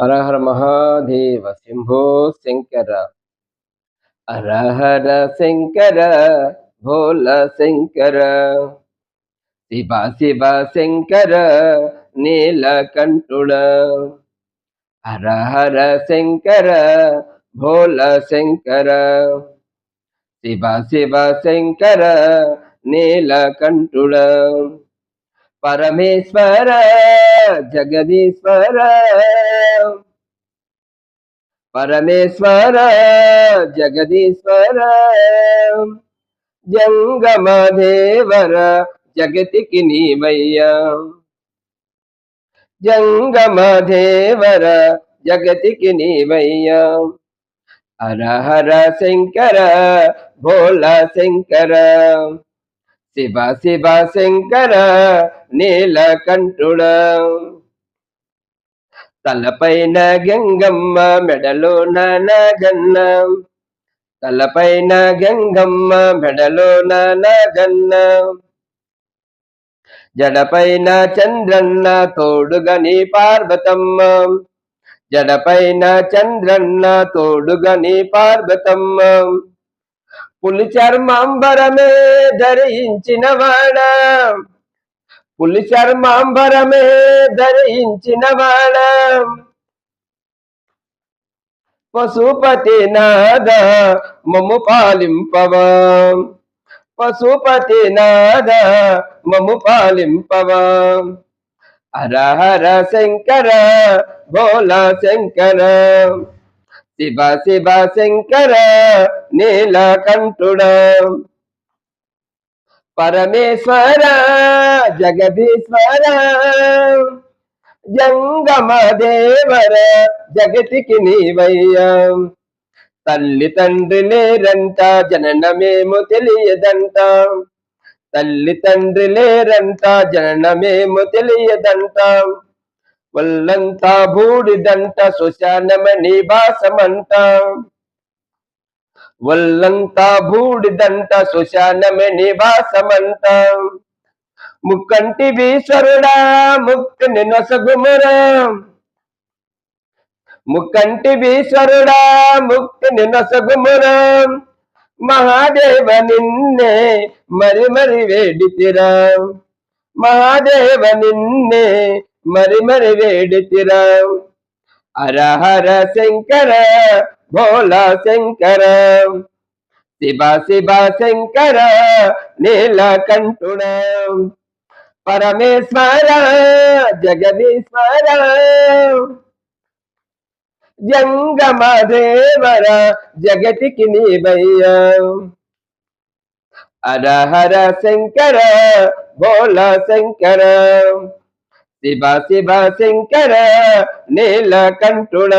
హరహర మహాదేవ శంభో శంకర. హర శంకర భోల శంకర. శివ శివ శంకర నీలకంఠుడ హరహర శంకర భోల శంకర. శివ శివ శంకర నీలకంఠుడ పరమేశ్వర జగదీశ్వర పరమేశ్వర జగదీశ్వర జంగమదేవర జగతికి నీవయ్యా జంగమదేవర జగతికి నీవయ్యా హర హర శంకర భోల శంకర శివ శివ శంకర నీలకంఠుడ. తలపైన గంగమ్మ మెడలో నానగన్న తలపైన గంగమ్మ మెడలో నానగన్న జడపైన చంద్రన్న తోడుగని పార్వతమ్మ. జడపైన చంద్రన్న తోడుగని పార్వతమ్మ. పులి చర్మాంబరమే ధరించిన వాడా. పులి చర్మాంబరమే ధరించిన వాడ. పశుపతి నాద మము పాలింపవా. పశుపతి నాద మము పాలింపవా. హర హర శంకర భోలా శంకర శివ శివ శంకర నీలకంఠుడా పరమేశ్వర జగదీశ్వర జంగమ దేవర జగతికి నీవయ్యా. తల్లి తండ్రి లేరంట జననమేమో తెలియదంట. తల్లి తండ్రి లేరంట జననమేమో తెలియదంట. వల్లంతా బూడిదంట శ్మశానమని భాసమంట ఒళ్ళంతా బూడిదంట శ్మశానమని భాసమంట ముక్కంటి వీశ్వరుడా ముక్కుని నొసగుమురా ముక్కంటి వీశ్వరుడా ముక్కుని నొసగుమురా మహాదేవ నిన్నే మరి మరి వేడితిరా. మహాదేవ నిన్నే మరి మరి వేడితిరా. హర హర శంకర భోలా శంకర శివ శివ శంకర నీలకంఠుడ. పరమేశ్వర జగదీశ్వర. జంగమదేవర జగతికి నీవయ్యా. హర హర శంకర భోల శంకర శివ శివ శంకర నీలకంఠుడ.